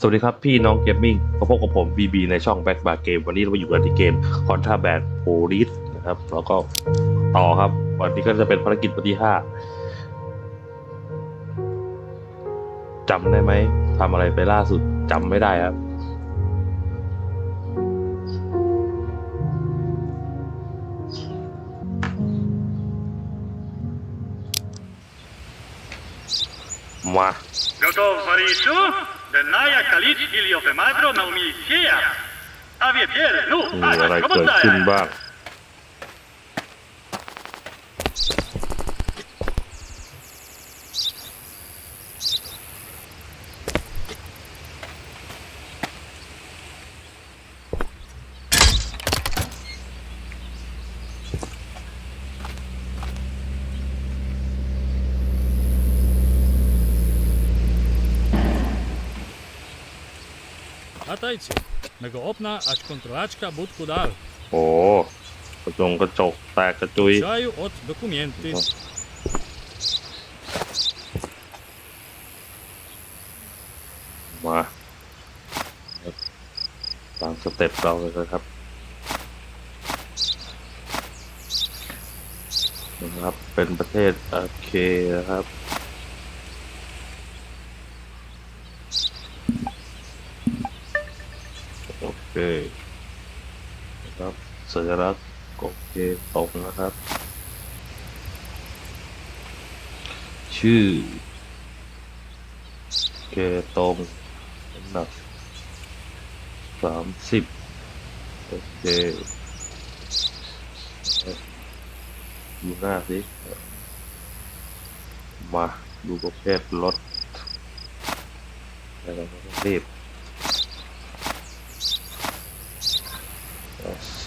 สวัสดีครับ พี่น้องเกมมิ่งมาพบกับผม BB ในช่อง Back Bar Game วันนี้เรามาอยู่กันที่เกม Contraband Police นะครับ แล้วก็ต่อครับ วันนี้ก็จะเป็นภารกิจวันที่ 5จำได้ไหมทำอะไรไปล่าสุดจำไม่ได้ครับ มา Готов, Борису? Denaia Calich Iliofe Magro Naumilicia. Avie Pier, nu, Right. าง Latajcie. Mego okna, aż kontrolaczka budku dal. โอ้กระจงกระจกแตกกระจุย Czaju od dokumenty. มาตามสเต็ปเราเลยนะครับนะครับ เป็นประเทศโอเคนะครับ คนะครับสัญลักษณ์โอเคตรงนะครับ ชื่อเคตรงน้ำหนักสามสิบโอเคดูหน้าสิ มาดูประเภทรถอะไรก็ต้องรียบ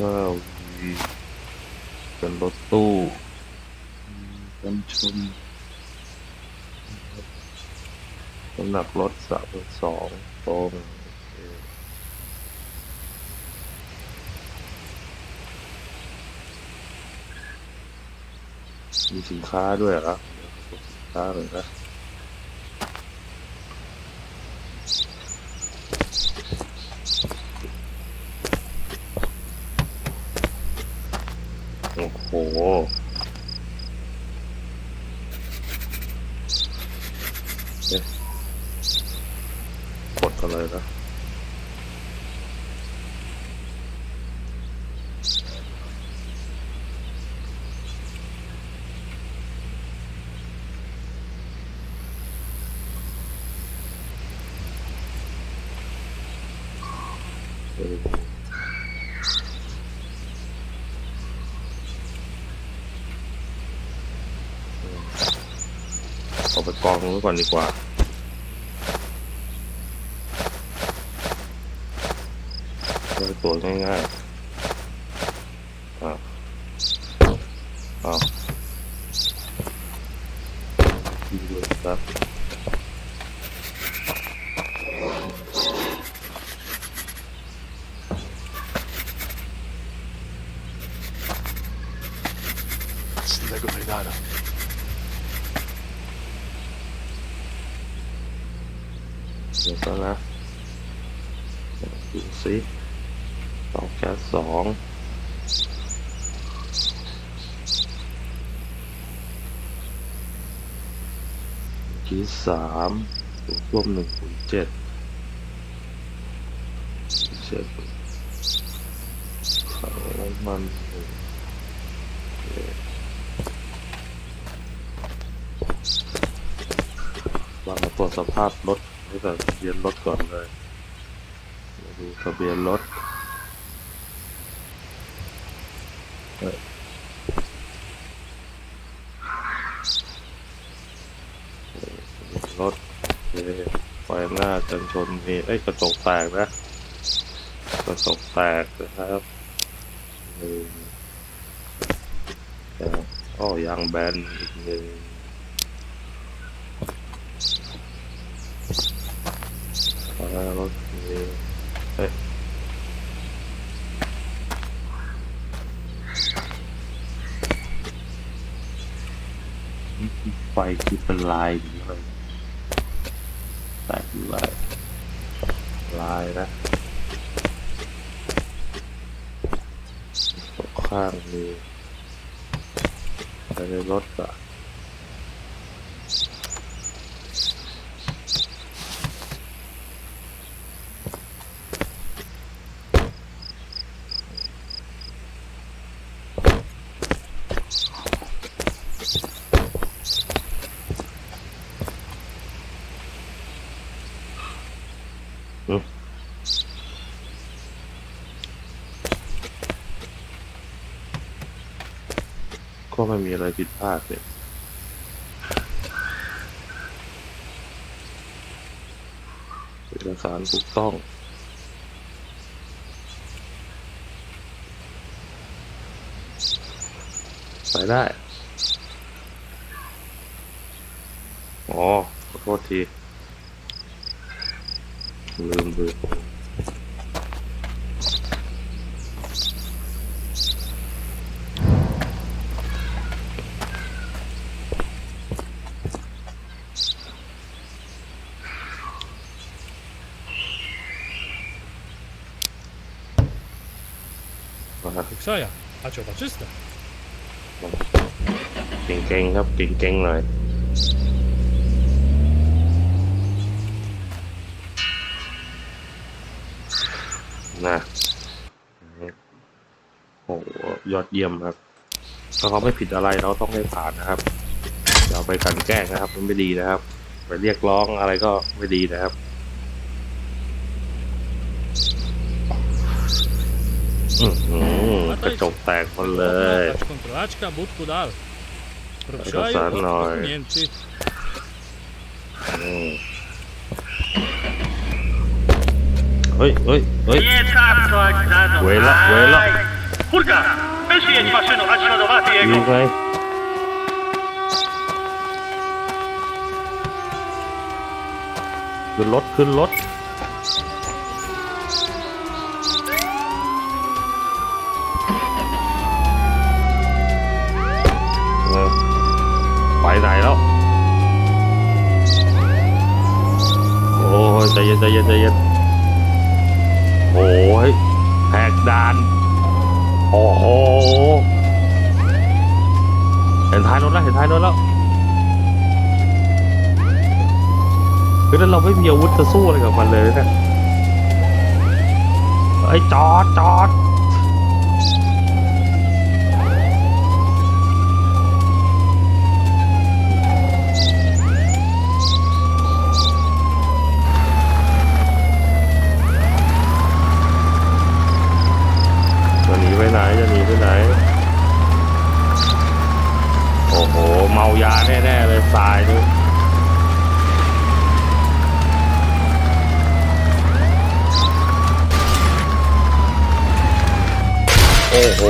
อัสซาวีเป็นรถตู้กันชมน้ำหนักรถสามสองตรงมีสินค้าด้วยเหรอสินค้าเลยนะ โอ้โหกดกันเลยนะ เอาไปกองไว้ก่อนดีกว่าจะตรวจง่ายๆอ่าอ้าวดีเลยครับ Nego Bernardo. เดี๋ยวก็นะดูสิสองแก๊สสองกีสามรวมหนึ่งคูณเจ็ดเจ็ดถังน้ำมันหนึ่งโอเควางมาตรวจสภาพรถ ให้แบบทะเบียนรถก่อนเลยมาดูทะเบียนรถเอ้ยรถไฟหน้ากันชนมีเอ้ยกระจกแตกนะ กระจกแตกนะครับหนึ่งองอ้อยางแบนอีกหนึ่ง ฟ้ารถเมล์เอ้ยไฟคือเป็นลายหรืออะไรแตกหรืออะไรายนะข้างมีอะไรในรถอะ ก็ไม่มี อะไรผิดพลาดเลยเอกสารถูกต้องไปได้ อ๋อ ขอโทษที ลืมลืม นะครับ Ksaja, a čo, czyste? เก่งๆครับเก่งๆหน่อยนะโอ้โหยอดเยี่ยมครับ ถ้าเขาไม่ผิดอะไรเราต้องให้ผ่านนะครับอย่าเอาไปกลันแกล้งนะครับ มันไม่ดีนะครับ ไปเรียกร้องอะไรก็ไม่ดีนะครับ อือหือ กระจกแตกหมดเลย Opna, ač kontrolačka, budku dal. Rozsad Propšajú, noj. Nemci. อืมเฮ้ยเฮ้ยเฮ้ย Nie tak to jak dadzą. Łela, łela. Aj. Furka, weź jedź maszyną, a śladowaty ยิง jego. ไงขึ้นรถขึ้นรถ ไหนแล้ว โอ้ยใจเย็นใจเย็นใจเย็นโอ้ยแหกด่าน โอ้โห เห็นท้ายรถแล้ว เห็นท้ายรถแล้วคือถ้าเราไม่มีอาวุธจะสู้อะไรกับมันเลยนะไอ้จอดจอดจะหนีไปไหนจะหนีไปไหน โอ้โห เมายาแน่ ๆ เลยสายด้วยโอ้โห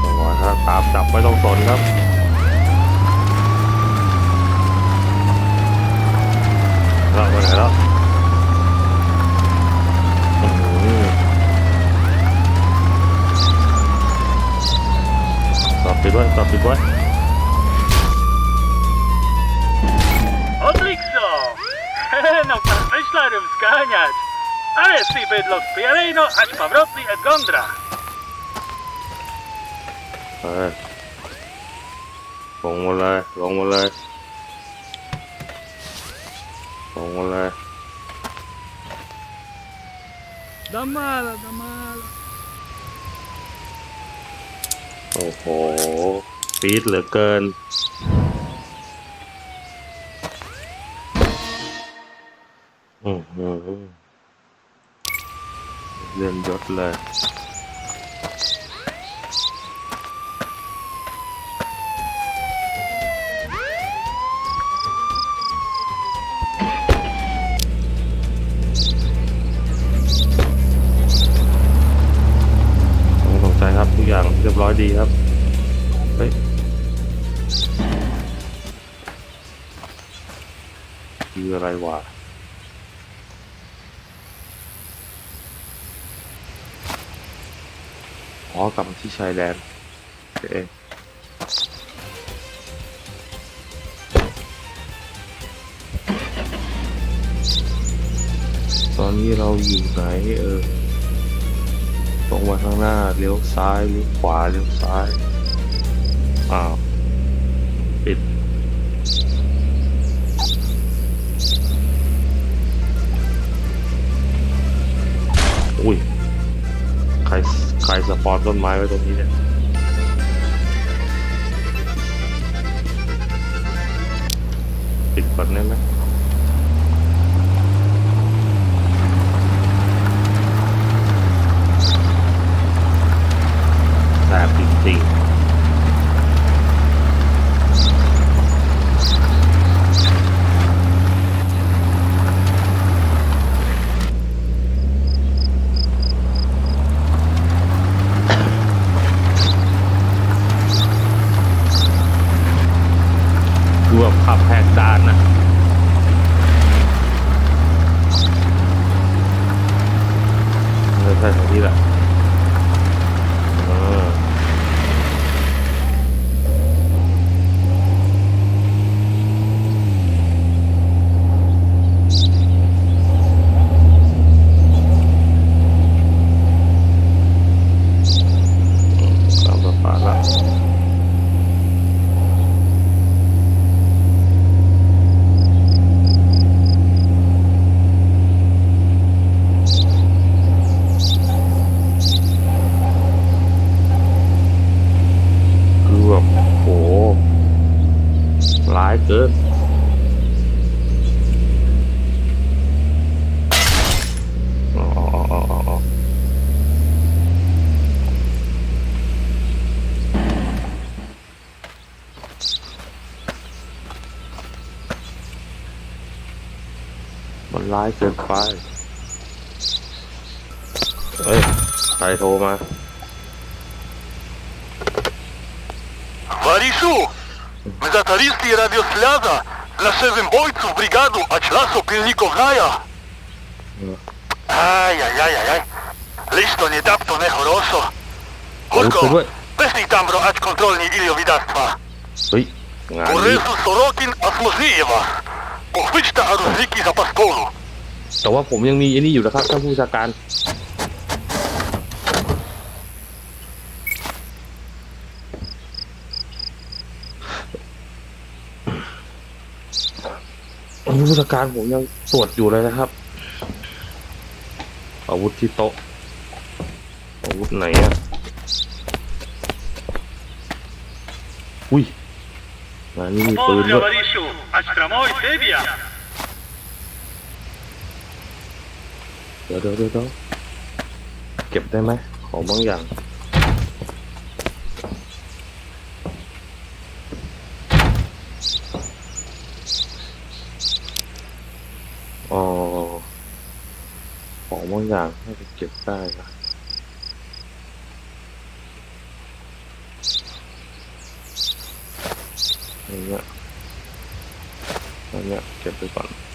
โอ้โหถ้าตาม จับไม่ต้องสนครับเราไปไหนแล้วอื้อหือจอดปิดไว้จอดปิดไว้ Odlikso! No pan myślarem zganiać. Ale si bydlo spierejno, ać powrotny et gondra. เออลงมาเลยลงมาเลยลงมาเลย Da mala, da mala. โอ้โหปีดเหลือเกิน อือหือเลื่อนยศเลยายแดนโอเคอนนี้เราอยู่ไหนเออตรงมาข้างหน้าเลี้ยวซ้ายเลี้ยวขวาเลี้ยวซ้ายอ้าวปิดอุ้ยใคร รสปอนต้นไม้ไว้ตรงนี้เนี่ยปิดก่อนได้ไหมแสบจริงๆดูแบบขับแหกด่านนะ ไม่ใช่ เกินไปเฮ้ยใครโทรมา Marysiu! Megataristi i Radio Ślada dla szewym bojców brigadu, a ciaso pilników naja. Ajajajajaj. Listo nie dapto ne horoso. Kurko, weź tam bro, ać kontrolni ilio widactwa. Oj, Borysu Sorokin, a smożyje was. Pochwyć ta aruzyki za paskolu. แต่ว่าผมยังมีอันนี้อยู่นะครับท่านผู้ชาการ ผู้ชาการผมยังตรวจอยู่เลยนะครับ อาวุธที่โต๊ะ อาวุธไหนอะอุ้ยงานนี้มีปืนด้วย เดี๋ยวเดี๋ยวเดี๋ยวเดี๋ยวเก็บได้ไหมของบางอย่างอ๋อของบางอย่างน่าจะเก็บได้นะอันเนี้ยอันเนี้ยเก็บไปก่อน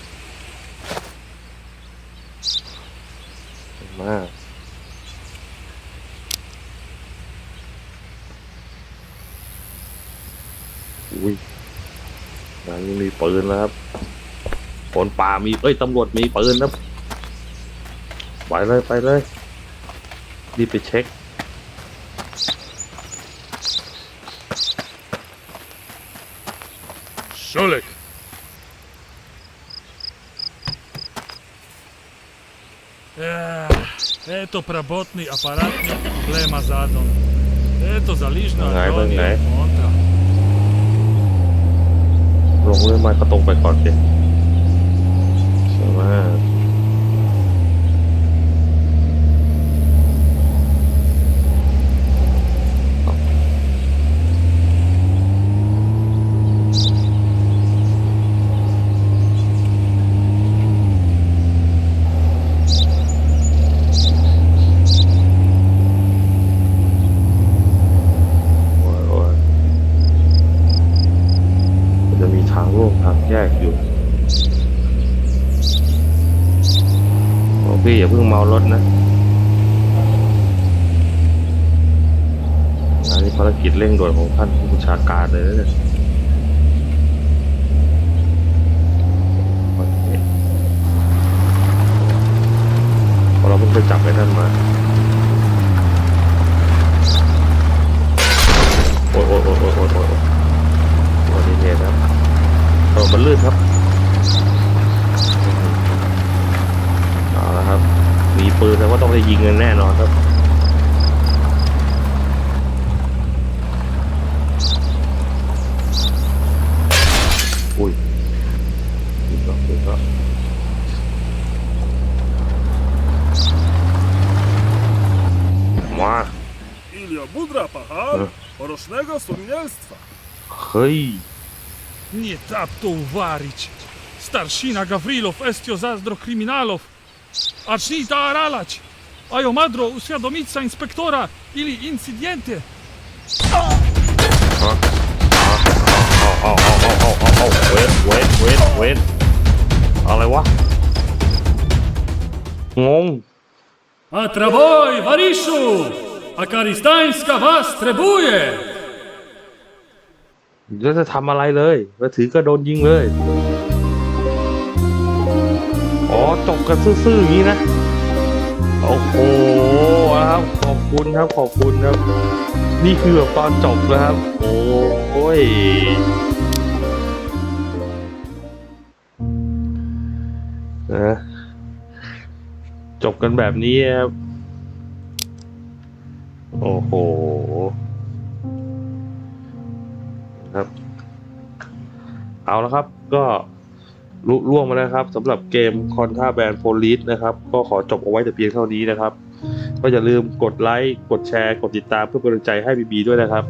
มากอุ้ยงานนี้มีปืนแล้วครับคนป่ามี เอ้ย ตำรวจมีปืนนะไปเลยไปเลย รีบไปเช็ค Šolek! Eto prabotni aparatni plema zadon. Eto zaližna Naj, Antonija naj. Monta. ลงเรื่อยมากก็ตรงไปก่อนสิ พี่อย่าเพิ่งเมารถนะอันนี้ภารกิจเร่งด่วนของท่านผู้บัญชาการเลยนะเนี่ยโอเคไปจับไอ้นั่นมาโอ้ยโอ้ยโอ้ยโอ้ยโอ้ยโอ้ยโอ้ยนี่เนี่ยครับเออมันลื่นครับ มีปืนแล้วก็ต้องได้ยิงกันแน่นอนครับ อุ้ยยิงก็ยิงก็มา Ilia Budra Pahar, E. Orocznego Sumienstwa. เฮ้ย Nie tak to uwarić. Starszina Gawrilow estio zazdro kryminalów. Aczni ta aralać. A jo madro uświadomica inspektora ili incydenty. เอาเอาเอาเอาเอาเอาเอาเวทเวทเวทเวทอะไรวะงง A traboj, Wariszu! A Karistańska was trebuje! แล้วจะทำอะไรเลยมาถือก็โดนยิงเลย อ๋อจบกันซื่อๆอย่างนี้นะ โอ้โหครับขอบคุณครับขอบคุณครับ นี่คือแบบตอนจบนะครับ โอ้ยนะจบกันแบบนี้ครับ โอ้โห ครับ เอาละครับก็ ลุล่วงมาแล้วครับสำหรับเกมคอนท่าแบนโพลิสนะครับ ก็ขอจบเอาไว้แต่เพียงเท่านี้นะครับ ก็อย่าลืมกดไลค์กดแชร์ กดติดตามเพื่เป็นกำลังใจให้บีบีด้วยนะครับ